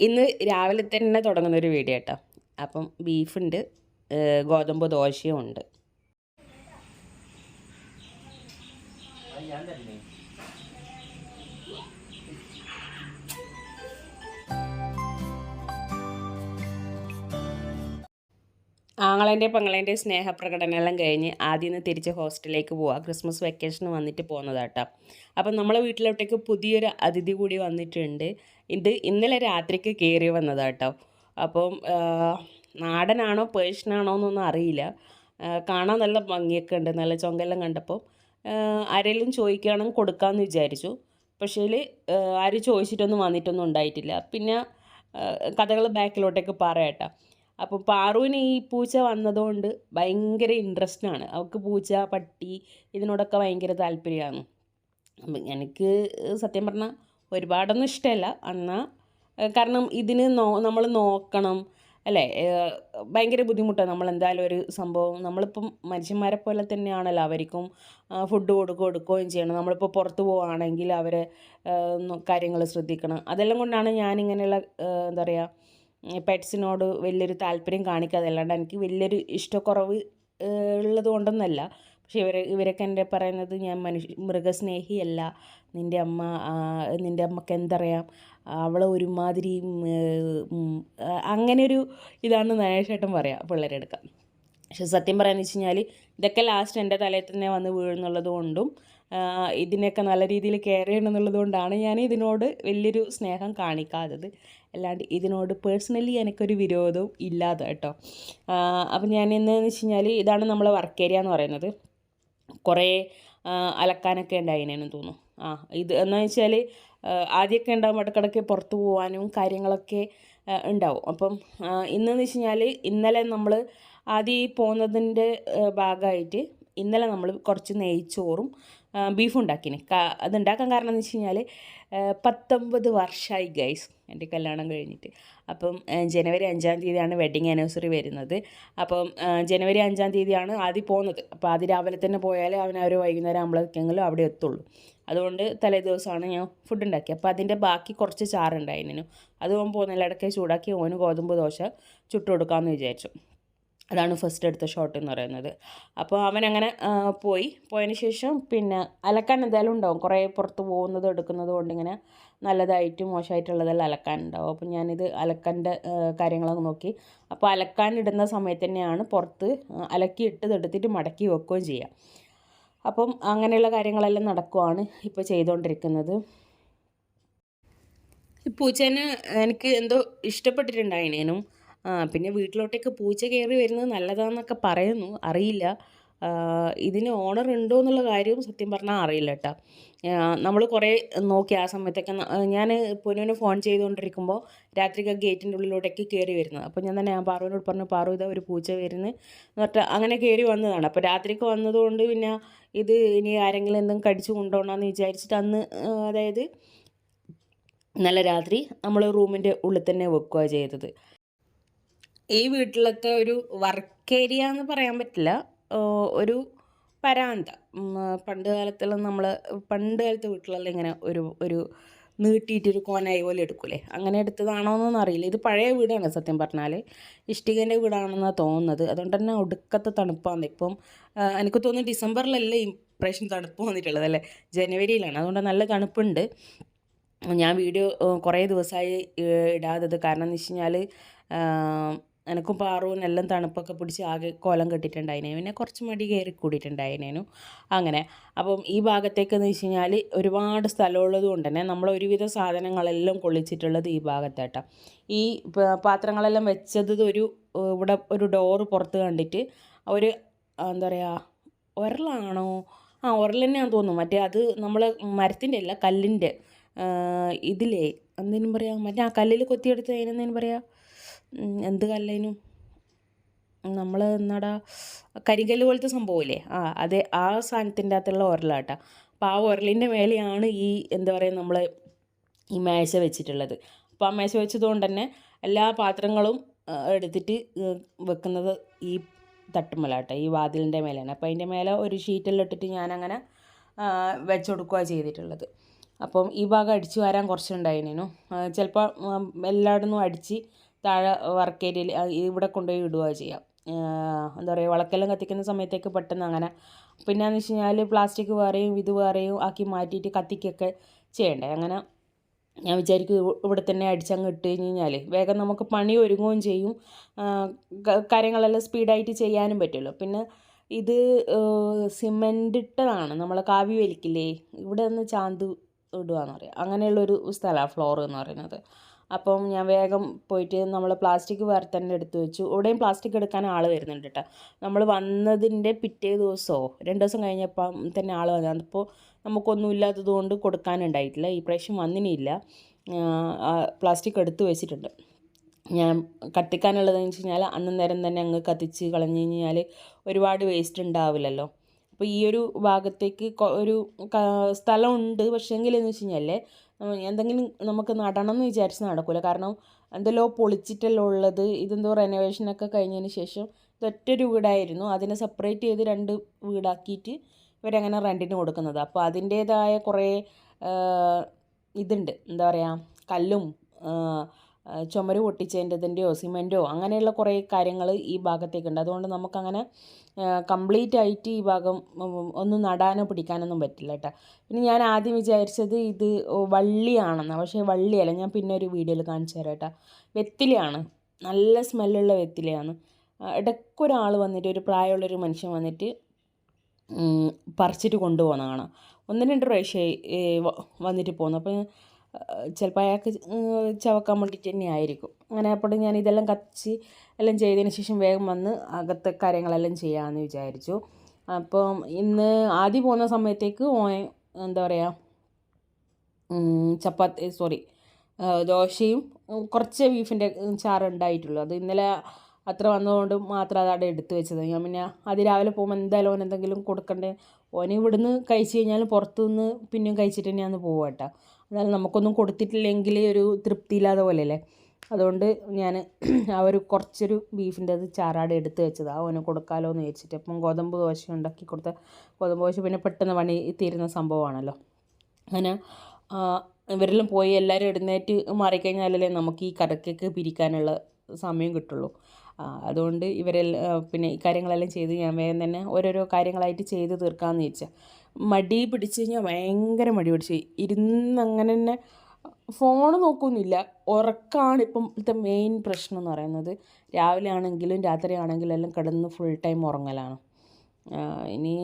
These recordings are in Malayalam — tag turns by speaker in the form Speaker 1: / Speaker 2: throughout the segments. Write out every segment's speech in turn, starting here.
Speaker 1: ഇന്ന് രാവിലെ തന്നെ തുടങ്ങുന്ന ഒരു വീഡിയോ കേട്ടോ. അപ്പം ബീഫുണ്ട് ഗോതമ്പ് ദോശയും ഉണ്ട്. ആങ്ങളേന്റെ സ്നേഹപ്രകടനം സ്നേഹപ്രകടനമെല്ലാം കഴിഞ്ഞ് ആദ്യം നിന്ന് തിരിച്ച് ഹോസ്റ്റലിലേക്ക് പോവാം. ക്രിസ്മസ് വെക്കേഷന് വന്നിട്ട് പോകുന്നതാട്ടോ അപ്പം നമ്മളെ വീട്ടിലോട്ടേക്ക് പുതിയൊരു അതിഥി കൂടി വന്നിട്ടുണ്ട്. ഇത് ഇന്നലെ രാത്രിക്ക് കയറി വന്നതാട്ടോ അപ്പം നാടനാണോ പേഴ്സണാണോ എന്നൊന്നും അറിയില്ല. കാണാൻ നല്ല ഭംഗിയൊക്കെ ഉണ്ട്. നല്ല ചൊങ്കെല്ലാം കണ്ടപ്പോൾ ആരെങ്കിലും ചോദിക്കുകയാണെങ്കിൽ കൊടുക്കാമെന്ന് വിചാരിച്ചു. പക്ഷേ ആരും ചോദിച്ചിട്ടൊന്നും വന്നിട്ടൊന്നും ഉണ്ടായിട്ടില്ല. പിന്നെ കഥകൾ ബാക്കിലോട്ടേക്ക് പറയാട്ടോ അപ്പോൾ പാറുവിന് ഈ പൂച്ച വന്നതുകൊണ്ട് ഭയങ്കര ഇൻട്രസ്റ്റ് ആണ് അവൾക്ക് പൂച്ച പട്ടി ഇതിനോടൊക്കെ ഭയങ്കര താല്പര്യമാണ്. എനിക്ക് സത്യം പറഞ്ഞാൽ ഒരുപാടൊന്നും ഇഷ്ടമല്ല എന്നാൽ കാരണം ഇതിന് നോ നമ്മൾ നോക്കണം അല്ലേ? ഭയങ്കര ബുദ്ധിമുട്ടാണ് നമ്മൾ എന്തായാലും ഒരു സംഭവം. നമ്മളിപ്പം മനുഷ്യന്മാരെ പോലെ തന്നെയാണല്ലോ അവർക്കും ഫുഡ് കൊടുക്കുക കൊടുക്കുകയും ചെയ്യണം. നമ്മളിപ്പോൾ പുറത്ത് പോവുകയാണെങ്കിൽ അവരെ കാര്യങ്ങൾ ശ്രദ്ധിക്കണം. അതെല്ലാം കൊണ്ടാണ് ഞാനിങ്ങനെയുള്ള എന്താ പറയുക പെറ്റ്സിനോട് വലിയൊരു താല്പര്യം കാണിക്കാതെ അല്ലാണ്ട് എനിക്ക് വലിയൊരു ഇഷ്ടക്കുറവ് ഉള്ളത് കൊണ്ടൊന്നല്ല പക്ഷേ ഇവർ ഇവരൊക്കെ എന്റെ പറയുന്നത് ഞാൻ മനുഷ്യ മൃഗസ്നേഹിയല്ല. നിന്റെ അമ്മ നിന്റെ അമ്മയ്ക്ക് എന്തറിയാം? അവൾ ഒരുമാതിരി അങ്ങനെയൊരു ഇതാണ് നയേഷേട്ടൻ പറയാം പിള്ളേരെ എടുക്കാം പക്ഷെ സത്യം പറയാന്ന് വെച്ച് കഴിഞ്ഞാൽ ഇതൊക്കെ ലാസ്റ്റ് എന്റെ തലയിൽ തന്നെ വന്ന് വീഴുന്നുള്ളത് കൊണ്ടും ആ, ഇതിനെയൊക്കെ നല്ല രീതിയിൽ കെയർ ചെയ്യണമെന്നുള്ളത് കൊണ്ടാണ് ഞാൻ ഇതിനോട് വലിയൊരു സ്നേഹം കാണിക്കാത്തത്. അല്ലാണ്ട് ഇതിനോട് പേഴ്സണലി എനിക്കൊരു വിരോധവും ഇല്ലാതെ കേട്ടോ. അപ്പം ഞാൻ എന്ന് വെച്ച് കഴിഞ്ഞാൽ ഇതാണ് നമ്മളെ വർക്ക് ഏരിയ എന്ന് പറയുന്നത്. കുറേ അലക്കാനൊക്കെ ഉണ്ടായിനെന്ന് തോന്നുന്നു. ആ ഇത് എന്ന് വെച്ചാൽ ആദ്യമൊക്കെ ഉണ്ടാകും ഇടക്കിടയ്ക്ക് പുറത്ത് പോകാനും കാര്യങ്ങളൊക്കെ ഉണ്ടാവും. അപ്പം ഇന്നെന്ന് വെച്ച് കഴിഞ്ഞാൽ ഇന്നലെ നമ്മൾ ആദ്യം പോകുന്നതിന്റെ ഭാഗമായിട്ട് ഇന്നലെ നമ്മൾ കുറച്ച് നെയ്ച്ചോറും ബീഫ് ഉണ്ടാക്കിന് അത് ഉണ്ടാക്കാൻ കാരണം എന്ന് വെച്ച് കഴിഞ്ഞാൽ പത്തൊമ്പത് വർഷമായി ഗൈസ് എന്റെ കല്യാണം കഴിഞ്ഞിട്ട്. അപ്പം ജനുവരി അഞ്ചാം തീയതിയാണ് വെഡിങ് ആനിവേഴ്സറി വരുന്നത്. അപ്പം ജനുവരി അഞ്ചാം തീയതിയാണ് ആദ്യം പോകുന്നത് അപ്പോൾ ആദ്യം രാവിലെ തന്നെ പോയാൽ അവൻ അവർ വൈകുന്നേരം ആകുമ്പോഴേക്കെങ്കിലും അവിടെ എത്തുള്ളൂ. അതുകൊണ്ട് തലേ ദിവസമാണ് ഞാൻ ഫുഡ് ഉണ്ടാക്കി അപ്പോൾ അതിന്റെ ബാക്കി കുറച്ച് ചാറുണ്ടായിരുന്നു അത് ഓൻ പോകുന്നില്ല ഇടയ്ക്ക് ചൂടാക്കി ഓന് ഗോതമ്പ് ദോശ ചുട്ടു കൊടുക്കാമെന്ന് വിചാരിച്ചു. അതാണ് ഫസ്റ്റ് എടുത്ത ഷോട്ട് എന്ന് പറയുന്നത്. അപ്പോൾ അവൻ അങ്ങനെ പോയി. പോയതിന് ശേഷം പിന്നെ അലക്കാൻ എന്തായാലും ഉണ്ടാവും. കുറേ പുറത്ത് പോകുന്നതും എടുക്കുന്നതും കൊണ്ട് ഇങ്ങനെ നല്ലതായിട്ടും മോശമായിട്ടുള്ളതെല്ലാം അലക്കാനുണ്ടാവും അപ്പോൾ ഞാനിത് അലക്കന്റെ കാര്യങ്ങളൊക്കെ നോക്കി. അപ്പോൾ അലക്കാൻ ഇടുന്ന സമയത്ത് തന്നെയാണ് പുറത്ത് അലക്കി ഇട്ടത് എടുത്തിട്ട് മടക്കി വെക്കുകയും ചെയ്യാം. അപ്പം അങ്ങനെയുള്ള കാര്യങ്ങളെല്ലാം നടക്കുവാണ് ഇപ്പോൾ ചെയ്തുകൊണ്ടിരിക്കുന്നത് പൂച്ചേനെ എനിക്ക് എന്തോ ഇഷ്ടപ്പെട്ടിട്ടുണ്ടായിനേനും. പിന്നെ വീട്ടിലോട്ടേക്ക് പൂച്ച കയറി വരുന്നത് നല്ലതാണെന്നൊക്കെ പറയുന്നു. അറിയില്ല. ഇതിന് ഓണർ ഉണ്ടോ എന്നുള്ള കാര്യവും സത്യം പറഞ്ഞാൽ അറിയില്ല കേട്ടോ. നമ്മൾ കുറേ നോക്കി ആ സമയത്തൊക്കെ ഞാൻ പൊന്നുവിനെ ഫോൺ ചെയ്തുകൊണ്ടിരിക്കുമ്പോൾ രാത്രിക്ക് ഗേറ്റിന്റെ ഉള്ളിലോട്ടേക്ക് കയറി വരുന്നത്. അപ്പോൾ ഞാൻ തന്നെ ആ പാറുവിനോട് പറഞ്ഞു പാറു ഇതാ ഒരു പൂച്ച വരുന്നത് എന്ന് പറഞ്ഞിട്ട് അങ്ങനെ കയറി വന്നതാണ്. അപ്പോൾ രാത്രിക്ക് വന്നതുകൊണ്ട് പിന്നെ ഇത് ഇനി ആരെങ്കിലും എന്തെങ്കിലും കടിച്ചു കൊണ്ടുപോകണമെന്ന് വിചാരിച്ചിട്ട് അന്ന് അതായത് ഇന്നലെ രാത്രി നമ്മൾ റൂമിന്റെ ഉള്ളിൽ തന്നെ വെക്കുക ചെയ്തത്. ഈ വീട്ടിലത്തെ ഒരു വർക്ക് ഏരിയ എന്ന് പറയാൻ പറ്റില്ല. ഒരു പരാന്ത പണ്ട് കാലത്തെല്ലാം നമ്മൾ പണ്ട് കാലത്തെ വീട്ടിലെല്ലാം ഇങ്ങനെ ഒരു ഒരു നീട്ടിയിട്ടൊരു കോനായി പോലെ എടുക്കൂലേ? അങ്ങനെ എടുത്തതാണോ എന്നൊന്നും അറിയില്ല. ഇത് പഴയ വീടാണ് സത്യം പറഞ്ഞാൽ ഇഷ്ടികേന്റെ വീടാണെന്നാണ് തോന്നുന്നത്. അതുകൊണ്ട് തന്നെ ഒടുക്കത്തെ തണുപ്പാണ് ഇപ്പം എനിക്ക് തോന്നുന്നു ഡിസംബറിലല്ലേ ഈ പ്രാവശ്യം തണുപ്പ് വന്നിട്ടുള്ളത് അല്ലേ? ജനുവരിയിലാണ്. അതുകൊണ്ട് നല്ല തണുപ്പുണ്ട്. ഞാൻ വീഡിയോ കുറേ ദിവസമായി ഇടാത്തത്. കാരണം എന്ന് വെച്ച് കഴിഞ്ഞാൽ എനിക്കും പാറുവിനും എല്ലാം തണുപ്പൊക്കെ പിടിച്ച് ആകെ കോലം കെട്ടിയിട്ടുണ്ടായിനു പിന്നെ കുറച്ച് മടി കയറി കൂടിയിട്ടുണ്ടായിനു അങ്ങനെ. അപ്പം ഈ ഭാഗത്തേക്ക് എന്ന് വെച്ച് കഴിഞ്ഞാൽ ഒരുപാട് സ്ഥലമുള്ളത് കൊണ്ട് തന്നെ നമ്മൾ ഒരുവിധ സാധനങ്ങളെല്ലാം കൊള്ളിച്ചിട്ടുള്ളത് ഈ ഭാഗത്തായിട്ടാണ് ഈ പാത്രങ്ങളെല്ലാം വെച്ചത് ഒരു ഇവിടെ ഒരു ഡോറ് പുറത്ത് കണ്ടിട്ട് ഒരു എന്താ പറയുക ഉരലാണോ ആ ഉരൽ തന്നെയാണെന്ന് തോന്നുന്നു. മറ്റേ അത് നമ്മൾ മരത്തിന്റെ അല്ല കല്ലിന്റെ ഇതിലേ എന്തേനും പറയാം മറ്റേ ആ കല്ലിൽ കൊത്തിയെടുത്ത് അതിനെന്തേനും പറയാം? എന്ത് കല്ലേനും നമ്മൾ എന്നാടാ കരിങ്കല്ല് പോലത്തെ സംഭവമില്ലേ? ആ അതെ ആ സാധനത്തിന്റെ അകത്തുള്ള ഉരലാട്ടാ അപ്പോൾ ആ ഉരലിന്റെ മേലെയാണ് ഈ എന്താ പറയുക നമ്മൾ ഈ മേശ വെച്ചിട്ടുള്ളത്. അപ്പോൾ ആ മേശ വെച്ചതുകൊണ്ട് തന്നെ എല്ലാ പാത്രങ്ങളും എടുത്തിട്ട് വെക്കുന്നത് ഈ തട്ടുമലാട്ടോ ഈ വാതിലിന്റെ മേലെയാണ്. അപ്പോൾ അതിന്റെ മേലെ ഒരു ഷീറ്റെല്ലാം ഇട്ടിട്ട് ഞാനങ്ങനെ വെച്ച് കൊടുക്കുക ചെയ്തിട്ടുള്ളത്. അപ്പം ഈ ഭാഗം അടിച്ചു വരാൻ കുറച്ചുണ്ടായിരുന്നു ചിലപ്പോൾ എല്ലായിടത്തും അടിച്ച് താഴെ വർക്ക് ഏരിയയിൽ ഇവിടെ കൊണ്ടുപോയി ഇടുകയോ ചെയ്യാം. എന്താ പറയുക വിളക്കെല്ലാം കത്തിക്കുന്ന സമയത്തേക്ക് പെട്ടെന്ന് അങ്ങനെ. പിന്നെയെന്ന് വെച്ച് കഴിഞ്ഞാൽ പ്ലാസ്റ്റിക് വേറെയും ഇത് വേറെയും ആക്കി മാറ്റിയിട്ട് കത്തിക്കൊക്കെ ചെയ്യണ്ടേ. അങ്ങനെ ഞാൻ വിചാരിക്കും ഇവിടെ തന്നെ അടിച്ചങ്ങ് ഇട്ട് കഴിഞ്ഞ് കഴിഞ്ഞാൽ വേഗം നമുക്ക് പണി ഒരുങ്ങുകയും ചെയ്യും. കാര്യങ്ങളെല്ലാം സ്പീഡായിട്ട് ചെയ്യാനും പറ്റുമല്ലോ പിന്നെ ഇത് സിമെന്റ് ഇട്ടതാണ്. നമ്മൾ കാവി വലിക്കില്ലേ? ഇവിടെ നിന്ന് ചാന്ത് ഇടുകയെന്ന് പറയാം. അങ്ങനെയുള്ളൊരു സ്ഥലമാണ് ഫ്ലോർ എന്ന് പറയുന്നത്. അപ്പം ഞാൻ വേഗം പോയിട്ട് നമ്മൾ പ്ലാസ്റ്റിക് വേറെ എടുത്ത് വെച്ചു. ഇവിടെയും പ്ലാസ്റ്റിക് എടുക്കാൻ ആൾ വരുന്നുണ്ട് കേട്ടോ. നമ്മൾ വന്നതിന്റെ പിറ്റേ ദിവസമോ രണ്ട് ദിവസം കഴിഞ്ഞപ്പോൾ തന്നെ ആൾ വന്നു. അതിപ്പോൾ നമുക്കൊന്നും ഇല്ലാത്തത് കൊണ്ട് കൊടുക്കാനുണ്ടായിട്ടില്ല ഈ പ്രാവശ്യം വന്നിനില്ല പ്ലാസ്റ്റിക് എടുത്ത് വെച്ചിട്ടുണ്ട്. ഞാൻ കത്തിക്കാനുള്ളതെന്ന് വെച്ച് കഴിഞ്ഞാൽ അന്ന് നേരം തന്നെ അങ്ങ് കത്തിച്ച് കളഞ്ഞു കഴിഞ്ഞാൽ ഒരുപാട് വേസ്റ്റ് ഉണ്ടാവില്ലല്ലോ. അപ്പോൾ ഈ ഒരു ഭാഗത്തേക്ക് ഒരു സ്ഥലമുണ്ട്. പക്ഷേങ്കിൽ എന്ന് വെച്ച് കഴിഞ്ഞാൽ എന്തെങ്കിലും നമുക്ക് നടണം എന്ന് വിചാരിച്ച് നടക്കില്ല കാരണം എന്തെല്ലോ പൊളിച്ചിട്ടല്ലോ ഉള്ളത്. ഇതെന്തോ റെനോവേഷനൊക്കെ കഴിഞ്ഞതിന് ശേഷം ഇതൊറ്റൊരു വീടായിരുന്നു. അതിനെ സെപ്പറേറ്റ് ചെയ്ത് രണ്ട് വീടാക്കിയിട്ട് ഇവരങ്ങനെ റെന്റിന് കൊടുക്കുന്നത്. അപ്പോൾ അതിന്റേതായ കുറേ ഇതുണ്ട്. എന്താ പറയുക കല്ലും ചുമര് പൊട്ടിച്ചതിന്റെതിന്റെയോ സിമെന്റോ അങ്ങനെയുള്ള കുറേ കാര്യങ്ങൾ ഈ ഭാഗത്തേക്കുണ്ട്. അതുകൊണ്ട് നമുക്കങ്ങനെ കംപ്ലീറ്റ് ആയിട്ട് ഈ ഭാഗം ഒന്നും നടാനോ പിടിക്കാനൊന്നും പറ്റില്ല കേട്ടോ. പിന്നെ ഞാൻ ആദ്യം വിചാരിച്ചത് ഇത് വള്ളിയാണെന്നാണ് പക്ഷേ വള്ളിയല്ല ഞാൻ പിന്നെ ഒരു വീഡിയോയിൽ കാണിച്ചു തരാം കേട്ടോ. വെത്തിലയാണ്. നല്ല സ്മെല്ലുള്ള വെത്തിലയാണ്. ഇടയ്ക്കൊരാൾ വന്നിട്ട് ഒരു പ്രായമുള്ളൊരു മനുഷ്യൻ വന്നിട്ട് പറിച്ചിട്ട് കൊണ്ടുപോകുന്ന കാണാം ഒന്ന് രണ്ട് പ്രാവശ്യമായി വന്നിട്ട് പോകുന്നു. അപ്പോൾ ചിലപ്പോൾ അയാൾക്ക് ചവക്കാൻ വേണ്ടിയിട്ട് തന്നെ ആയിരിക്കും. അങ്ങനെ അപ്പോൾ ഞാൻ ഇതെല്ലാം കത്തിച്ച് എല്ലാം ചെയ്തതിന് ശേഷം വേഗം വന്ന് അകത്തെ കാര്യങ്ങളെല്ലാം ചെയ്യാമെന്ന് വിചാരിച്ചു. അപ്പം ഇന്ന് ആദ്യം പോകുന്ന സമയത്തേക്ക് ഓൻ എന്താ പറയുക ചപ്പാത്തി സോറി ദോശയും കുറച്ച് ബീഫിന്റെ ചാറ് ഉണ്ടായിട്ടുള്ളൂ. അത് ഇന്നലെ അത്ര വന്നതുകൊണ്ട് മാത്രം അതവിടെ എടുത്തു വെച്ചത്. ഞാൻ പിന്നെ അതിരാവിലെ പോകുമ്പോൾ എന്തായാലും ഓൻ എന്തെങ്കിലും കൊടുക്കണ്ടേ? ഓന് ഇവിടുന്ന് കഴിച്ച് കഴിഞ്ഞാൽ പുറത്തുനിന്ന് പിന്നെയും കഴിച്ചിട്ട് തന്നെയാണ് പോവുക കേട്ടോ. എന്നാലും നമുക്കൊന്നും കൊടുത്തിട്ടില്ലെങ്കിൽ ഒരു തൃപ്തിയില്ലാതെ പോലെയല്ലേ? അതുകൊണ്ട് ഞാൻ ആ ഒരു കുറച്ചൊരു ബീഫിന്റെ അത് ചാറാട് എടുത്ത് വെച്ചത്. അവന് കൊടുക്കാമല്ലോ എന്ന് വെച്ചിട്ട് അപ്പം ഗോതമ്പ് ദോശ ഉണ്ടാക്കി കൊടുത്ത ഗോതമ്പ് ദോശ പിന്നെ പെട്ടെന്ന് പണി തീരുന്ന സംഭവമാണല്ലോ. അങ്ങനെ ഇവരെല്ലാം പോയി എല്ലാവരും എഴുന്നേറ്റ് മാറിക്കഴിഞ്ഞാലല്ലേ നമുക്ക് ഈ കടക്കൊക്കെ പിരിക്കാനുള്ള സമയം കിട്ടുള്ളൂ. അതുകൊണ്ട് ഇവരെല്ലാം പിന്നെ ഈ കാര്യങ്ങളെല്ലാം ചെയ്ത് ഞാൻ വേഗം തന്നെ ഓരോരോ കാര്യങ്ങളായിട്ട് ചെയ്ത് തീർക്കാമെന്ന് വെച്ചാൽ മടി പിടിച്ച് കഴിഞ്ഞാൽ ഭയങ്കര മടി പിടിച്ച് ഇരുന്ന് അങ്ങനെ തന്നെ ഫോൺ നോക്കുന്നില്ല ഉറക്കാണ് ഇപ്പം ഇപ്പോഴത്തെ മെയിൻ പ്രശ്നം എന്ന് പറയുന്നത്. രാവിലെ ആണെങ്കിലും രാത്രി ആണെങ്കിലും എല്ലാം കിടന്ന് ഫുൾ ടൈം ഉറങ്ങലാണ്. ഇനി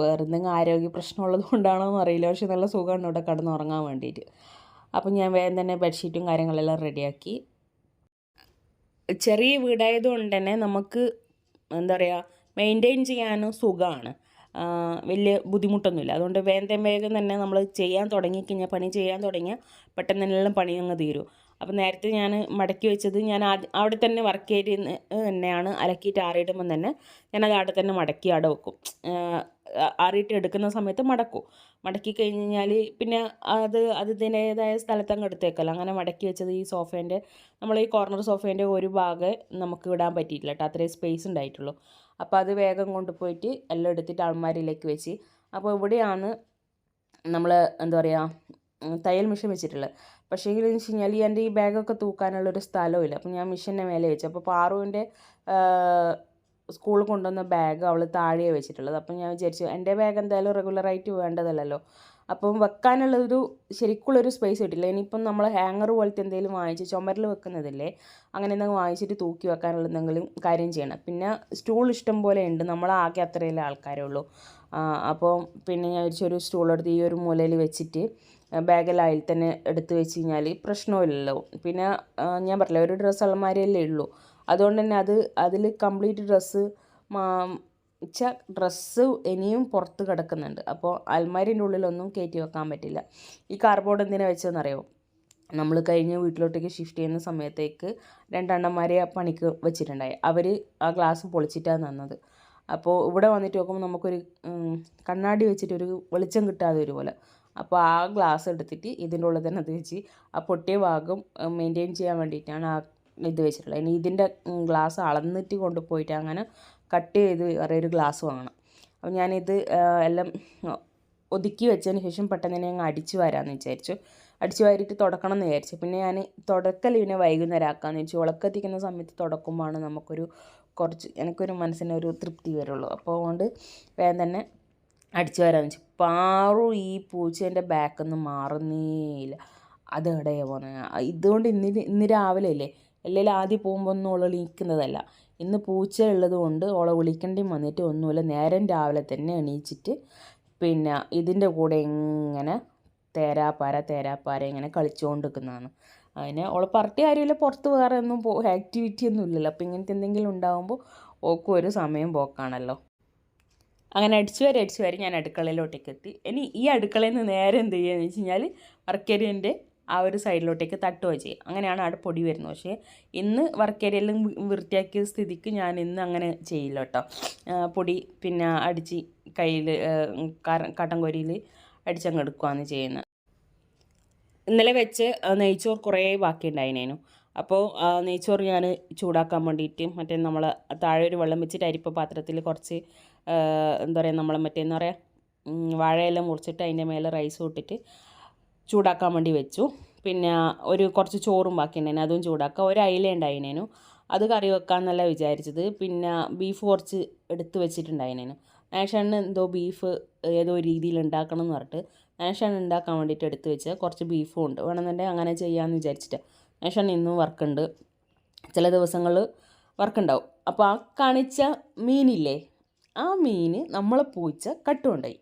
Speaker 1: വേറെ എന്തെങ്കിലും ആരോഗ്യ പ്രശ്നമുള്ളത് കൊണ്ടാണോ എന്ന് അറിയില്ല. പക്ഷെ നല്ല സുഖമാണ് ഇവിടെ കിടന്നുറങ്ങാൻ വേണ്ടിയിട്ട്. അപ്പം ഞാൻ വേഗം തന്നെ ബെഡ്ഷീറ്റും കാര്യങ്ങളെല്ലാം റെഡിയാക്കി ചെറിയ വീടായതുകൊണ്ട് തന്നെ നമുക്ക് എന്താ പറയുക മെയിന്റെയിൻ ചെയ്യാനും സുഖമാണ് വലിയ ബുദ്ധിമുട്ടൊന്നുമില്ല. അതുകൊണ്ട് വേഗം വേഗം തന്നെ നമ്മൾ ചെയ്യാൻ തുടങ്ങിക്കഴിഞ്ഞാൽ പണി ചെയ്യാൻ തുടങ്ങിയാൽ പെട്ടെന്ന് തന്നെ പണി അങ്ങ് തീരും. അപ്പോൾ നേരത്തെ ഞാൻ മടക്കി വെച്ചത് ഞാൻ അവിടെ തന്നെ വർക്ക് ഏരിയ തന്നെയാണ്. അലക്കിയിട്ട് ആറിയിടുമ്പം തന്നെ ഞാനത് അവിടെ തന്നെ മടക്കി അവിടെ വെക്കും. ആറിയിട്ട് എടുക്കുന്ന സമയത്ത് മടക്കും. മടക്കി കഴിഞ്ഞ് കഴിഞ്ഞാൽ പിന്നെ അത് അതിന്റേതായ സ്ഥലത്ത് അങ്ങ് എടുത്തേക്കല്ലോ. അങ്ങനെ മടക്കി വെച്ചത് ഈ സോഫേന്റെ നമ്മൾ ഈ കോർണർ സോഫേന്റെ ഒരു ഭാഗം നമുക്ക് ഇടാൻ പറ്റിയിട്ടില്ല കേട്ടോ. അത്രയും സ്പേസ് ഉണ്ടായിട്ടുള്ളൂ. അപ്പോൾ അത് വേഗം കൊണ്ടുപോയിട്ട് എല്ലാം എടുത്തിട്ട് അൾമാരിയിലേക്ക് വെച്ച്. അപ്പോൾ ഇവിടെയാണ് നമ്മൾ എന്താ പറയുക തയ്യൽ മെഷീൻ വെച്ചിട്ടുള്ളത്. പക്ഷേ എന്ന് വെച്ച് കഴിഞ്ഞാൽ എന്റെ ഈ ബാഗൊക്കെ തൂക്കാനുള്ളൊരു സ്ഥലമില്ല അപ്പോൾ ഞാൻ മിഷീന്റെ മേലെ വെച്ചു. അപ്പോൾ പാറുവിന്റെ സ്കൂളിൽ കൊണ്ടുവന്ന ബാഗ് അവൾ താഴെ വെച്ചിട്ടുള്ളത്. അപ്പം ഞാൻ വിചാരിച്ചു എന്റെ ബാഗ് എന്തായാലും റെഗുലറായിട്ട് വേണ്ടതല്ലല്ലോ. അപ്പം വെക്കാനുള്ളൊരു ശരിക്കുള്ളൊരു സ്പേസ് കിട്ടില്ല ഇനിയിപ്പം നമ്മൾ ഹാങ്ങർ പോലത്തെ എന്തെങ്കിലും വാങ്ങിച്ച് ചുമരിൽ വെക്കുന്നതില്ലേ അങ്ങനെ എന്തെങ്കിലും വാങ്ങിച്ചിട്ട് തൂക്കി വെക്കാനുള്ള എന്തെങ്കിലും കാര്യം ചെയ്യണം. പിന്നെ സ്റ്റൂൾ ഇഷ്ടം പോലെ ഉണ്ട്. നമ്മൾ ആകെ അത്രയല്ലേ ആൾക്കാരേ ഉള്ളൂ. അപ്പോൾ പിന്നെ ഞാൻ ഒരു സ്റ്റൂൾ എടുത്ത് ഈ ഒരു മൂലയിൽ വെച്ചിട്ട് അതിൽ തന്നെ എടുത്തു വെച്ച് കഴിഞ്ഞാൽ പ്രശ്നമില്ലല്ലോ. പിന്നെ ഞാൻ പറഞ്ഞില്ല ഒരു ഡ്രസ്സ് അലമാരയല്ലേ ഉള്ളൂ. അതുകൊണ്ട് തന്നെ അത് അതിൽ കംപ്ലീറ്റ് ഡ്രസ്സ് വെച്ചാൽ ഡ്രസ്സ് ഇനിയും പുറത്ത് കിടക്കുന്നുണ്ട്. അപ്പോൾ അൽമാരിന്റെ ഉള്ളിലൊന്നും കയറ്റി വെക്കാൻ പറ്റില്ല. ഈ കാർബോർഡ് എന്തിനാ വെച്ചതെന്നറിയോ? നമ്മൾ കഴിഞ്ഞ വീട്ടിലോട്ടേക്ക് ഷിഫ്റ്റ് ചെയ്യുന്ന സമയത്തേക്ക് രണ്ടെണ്ണന്മാരെ പണിക്ക് വെച്ചിട്ടുണ്ടായി. അവർ ആ ഗ്ലാസ് പൊളിച്ചിട്ടാണ് തന്നത് അപ്പോൾ ഇവിടെ വന്നിട്ട് നോക്കുമ്പോൾ നമുക്കൊരു കണ്ണാടി വെച്ചിട്ടൊരു വെളിച്ചം കിട്ടാതെ ഒരു പോലെ അപ്പോൾ ആ ഗ്ലാസ് എടുത്തിട്ട് ഇതിന്റെ ഉള്ളിൽ തന്നെ അത് വെച്ച് ആ പൊട്ടിയ ഭാഗം മെയിന്റെയിൻ ചെയ്യാൻ വേണ്ടിയിട്ടാണ് ആ ഇത് വെച്ചിട്ടുള്ളത്. ഇനി ഇതിന്റെ ഗ്ലാസ് അളന്നിട്ട് കൊണ്ടുപോയിട്ട് അങ്ങനെ കട്ട് ചെയ്ത് വേറെ ഒരു ഗ്ലാസ് വാങ്ങണം. അപ്പോൾ ഞാനിത് എല്ലാം ഒതുക്കി വെച്ചതിന് ശേഷം പെട്ടെന്ന് തന്നെ അങ്ങ് അടിച്ചു വരാമെന്ന് വിചാരിച്ചു. അടിച്ചു വാരിയിട്ട് തുടക്കണം എന്ന് വിചാരിച്ചു. പിന്നെ ഞാൻ തുടക്കൽ പിന്നെ വൈകുന്നേരം ആക്കാമെന്ന് വെച്ചു ഉളക്കെത്തിക്കുന്ന സമയത്ത് തുടക്കുമ്പോഴാണ് നമുക്കൊരു കുറച്ച് എനിക്കൊരു മനസ്സിനൊരു തൃപ്തി വരുള്ളൂ. അപ്പോൾ അതുകൊണ്ട് വേഗം തന്നെ അടിച്ചു വരാമെന്ന് വെച്ചു പാറു ഈ പൂച്ചേന്റെ ബാക്കൊന്നും മാറുന്നേയില്ല. അത് എവിടെയാണ് പോകുന്നത് ഇതുകൊണ്ട് ഇന്ന് ഇന്ന് രാവിലെ അല്ലേ? അല്ലെങ്കിൽ ആദ്യം പോകുമ്പോൾ ഒന്നും ഓളെ വിളിക്കുന്നതല്ല. ഇന്ന് പൂച്ച ഉള്ളത് കൊണ്ട് ഓളെ വിളിക്കേണ്ടി വന്നിട്ട് ഒന്നുമില്ല. നേരം രാവിലെ തന്നെ എണീച്ചിട്ട് പിന്നെ ഇതിന്റെ കൂടെ ഇങ്ങനെ തേരാപ്പാര തേരാപ്പാര ഇങ്ങനെ കളിച്ചുകൊണ്ട് നിൽക്കുന്നതാണ് അതിന് ഓളെ പറട്ടി കാര്യമില്ല. പുറത്ത് വേറെ ഒന്നും പോ ആക്ടിവിറ്റി ഒന്നും ഇല്ലല്ലോ. അപ്പോൾ ഇങ്ങനത്തെ എന്തെങ്കിലും ഉണ്ടാകുമ്പോൾ ഓക്കും ഒരു സമയം പോക്കാണല്ലോ. അങ്ങനെ അടിച്ചു വരെ അടിച്ചു വരെ ഞാൻ അടുക്കളയിലോട്ടേക്ക് എത്തി ഇനി ഈ അടുക്കളയിൽ നിന്ന് നേരെ എന്ത് ചെയ്യുകയെന്ന് വെച്ച് കഴിഞ്ഞാൽ വർക്കേരിയന്റെ ആ ഒരു സൈഡിലോട്ടേക്ക് തട്ടുകയോ ചെയ്യും. അങ്ങനെയാണ് അവിടെ പൊടി വരുന്നത്. പക്ഷേ ഇന്ന് വർക്കേരിയെല്ലാം വൃത്തിയാക്കിയ സ്ഥിതിക്ക് ഞാൻ ഇന്ന് അങ്ങനെ ചെയ്യില്ല കേട്ടോ. പൊടി പിന്നെ അടിച്ച് കയ്യിൽ കട്ടൻകൊരിയിൽ അടിച്ചങ്ങ് എടുക്കുകയാണ് ചെയ്യുന്നത് ഇന്നലെ വെച്ച് നെയ്ച്ചോറ് കുറേ ബാക്കി അപ്പോൾ നെയ്ച്ചോറ് ഞാൻ ചൂടാക്കാൻ വേണ്ടിയിട്ട് മറ്റേ നമ്മൾ താഴെ ഒരു വെള്ളം വെച്ചിട്ട് അരിപ്പ പാത്രത്തിൽ കുറച്ച് എന്താ പറയുക നമ്മൾ മറ്റേ എന്താ പറയുക വാഴയെല്ലാം മുറിച്ചിട്ട് അതിന്റെ മേലെ റൈസ് ഇട്ടിട്ട് ചൂടാക്കാൻ വേണ്ടി വെച്ചു. പിന്നെ ഒരു കുറച്ച് ചോറും ബാക്കി ഉണ്ടായിരുന്നു അതും ചൂടാക്കുക ഒരു അയില ഉണ്ടായിനേനു. അത് കറി വെക്കാമെന്നല്ല വിചാരിച്ചത്. പിന്നെ ബീഫ് കുറച്ച് എടുത്ത് വെച്ചിട്ടുണ്ടായിനേനു. നാഷാണ് എന്തോ ബീഫ് ഏതോ രീതിയിൽ ഉണ്ടാക്കണം എന്ന് പറഞ്ഞിട്ട് നാഷാണ് ഉണ്ടാക്കാൻ വേണ്ടിയിട്ട് എടുത്ത് വെച്ച് കുറച്ച് ബീഫും ഉണ്ട്. വേണമെന്നുണ്ടെങ്കിൽ അങ്ങനെ ചെയ്യാമെന്ന് വിചാരിച്ചിട്ട്. നാഷാണ് ഇന്നും വർക്കുണ്ട് ചില ദിവസങ്ങളിൽ വർക്കുണ്ടാവും അപ്പോൾ ആ കാണിച്ച മീനില്ലേ? ആ മീൻ നമ്മളെ പൂച്ച കട്ടുകൊണ്ടായി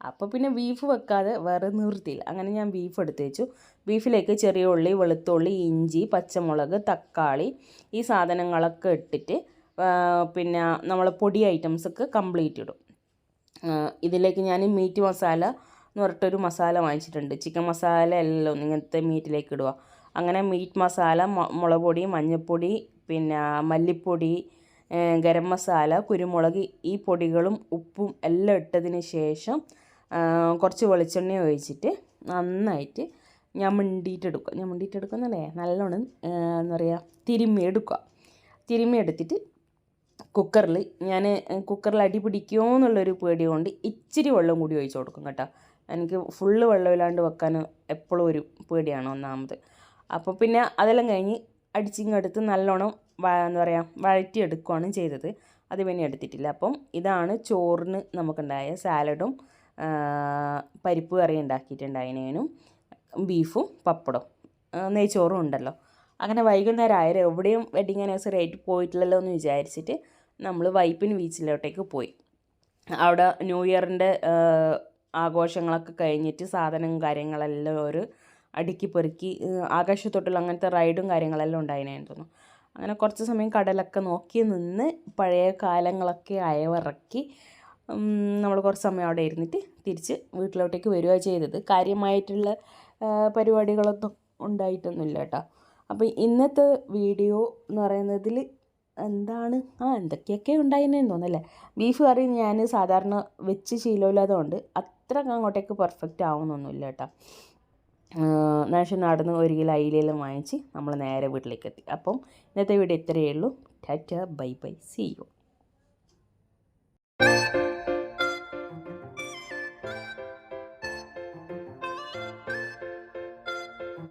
Speaker 1: അപ്പോൾ പിന്നെ ബീഫ് വെക്കാതെ വേറെ നിവൃത്തിയില്ല അങ്ങനെ ഞാൻ ബീഫ് എടുത്ത് വെച്ചു ബീഫിലേക്ക് ചെറിയ ഉള്ളി വെളുത്തുള്ളി ഇഞ്ചി പച്ചമുളക് തക്കാളി ഈ സാധനങ്ങളൊക്കെ ഇട്ടിട്ട് പിന്നെ നമ്മൾ പൊടി ഐറ്റംസൊക്കെ കംപ്ലീറ്റ് ഇടും. ഇതിലേക്ക് ഞാൻ മീറ്റ് മസാല എന്ന് പറഞ്ഞിട്ടൊരു മസാല വാങ്ങിച്ചിട്ടുണ്ട്. ചിക്കൻ മസാല എല്ലാം ഇങ്ങനത്തെ മീറ്റിലേക്ക് ഇടുക. അങ്ങനെ മീറ്റ് മസാല മുളക് പൊടി മഞ്ഞൾപ്പൊടി പിന്നെ മല്ലിപ്പൊടി ഗരം മസാല കുരുമുളക് ഈ പൊടികളും ഉപ്പും എല്ലാം ഇട്ടതിന് ശേഷം കുറച്ച് വെളിച്ചെണ്ണ ഒഴിച്ചിട്ട് നന്നായിട്ട് ഞാൻ മിണ്ടിയിട്ടെടുക്കുക ഞാൻ മിണ്ടിയിട്ടെടുക്കുക എന്നല്ലേ? നല്ലോണം എന്താ പറയുക തിരുമ്മി എടുക്കുക. തിരുമ്മി എടുത്തിട്ട് കുക്കറിൽ ഞാൻ കുക്കറിൽ അടി പിടിക്കുമോ എന്നുള്ളൊരു പേടി കൊണ്ട് ഇച്ചിരി വെള്ളം കൂടി ഒഴിച്ച് കൊടുക്കും കേട്ടോ. എനിക്ക് ഫുള്ള് വെള്ളമില്ലാണ്ട് വെക്കാൻ എപ്പോഴും ഒരു പേടിയാണ് ഒന്നാമത്. അപ്പോൾ പിന്നെ അതെല്ലാം കഴിഞ്ഞ് അടിച്ചിങ്ങെടുത്ത് നല്ലോണം എന്താ പറയുക വഴറ്റിയെടുക്കുകയാണ് ചെയ്തത്. അത് പിന്നെ എടുത്തിട്ടില്ല. അപ്പം ഇതാണ് ചോറിന് നമുക്കുണ്ടായ സാലഡും പരിപ്പ് കറി ഉണ്ടാക്കിയിട്ടുണ്ടായതിനും ബീഫും പപ്പടവും. നെയ്ച്ചോറും ഉണ്ടല്ലോ. അങ്ങനെ വൈകുന്നേരം ആയാലും എവിടെയും വെഡിങ് ആനിവേഴ്സറി ആയിട്ട് പോയിട്ടില്ലല്ലോ എന്ന് വിചാരിച്ചിട്ട് നമ്മൾ വൈപ്പിൻ ബീച്ചിലോട്ടേക്ക് പോയി. അവിടെ ന്യൂ ഇയറിന്റെ ആഘോഷങ്ങളൊക്കെ കഴിഞ്ഞിട്ട് സാധനം കാര്യങ്ങളെല്ലാം ഒരു അടുക്കി പെറുക്കി ആകാശത്തൊട്ടുള്ള അങ്ങനത്തെ റൈഡും കാര്യങ്ങളെല്ലാം ഉണ്ടായിരുന്നു തോന്നുന്നു. അങ്ങനെ കുറച്ച് സമയം കടലൊക്കെ നോക്കി നിന്ന് പഴയ കാലങ്ങളൊക്കെ അയവിറക്കി നമ്മൾ കുറച്ച് സമയം അവിടെ ഇരുന്നിട്ട് തിരിച്ച് വീട്ടിലോട്ടേക്ക് വരിക ചെയ്തത്. കാര്യമായിട്ടുള്ള പരിപാടികളൊന്നും ഉണ്ടായിട്ടൊന്നുമില്ല കേട്ടോ. അപ്പോൾ ഇന്നത്തെ വീഡിയോ എന്ന് പറയുന്നതിൽ എന്താണ്? ആ എന്തൊക്കെയൊക്കെ ഉണ്ടായിരുന്നെന്ന് തോന്നുന്നല്ലേ? ബീഫ് കറി ഞാൻ സാധാരണ വെച്ച് ശീലമില്ലാത്തതുകൊണ്ട് അത്ര അങ്ങോട്ടേക്ക് പെർഫെക്റ്റ് ആവുന്നൊന്നുമില്ല കേട്ടോ. പക്ഷേ നടന്ന് ഒരു കിലോ അയിലെല്ലാം വാങ്ങിച്ച് നമ്മൾ നേരെ വീട്ടിലേക്ക് എത്തി അപ്പം ഇന്നത്തെ വീഡിയോ ഇത്രയേ ഉള്ളൂ. Tata bye bye. See you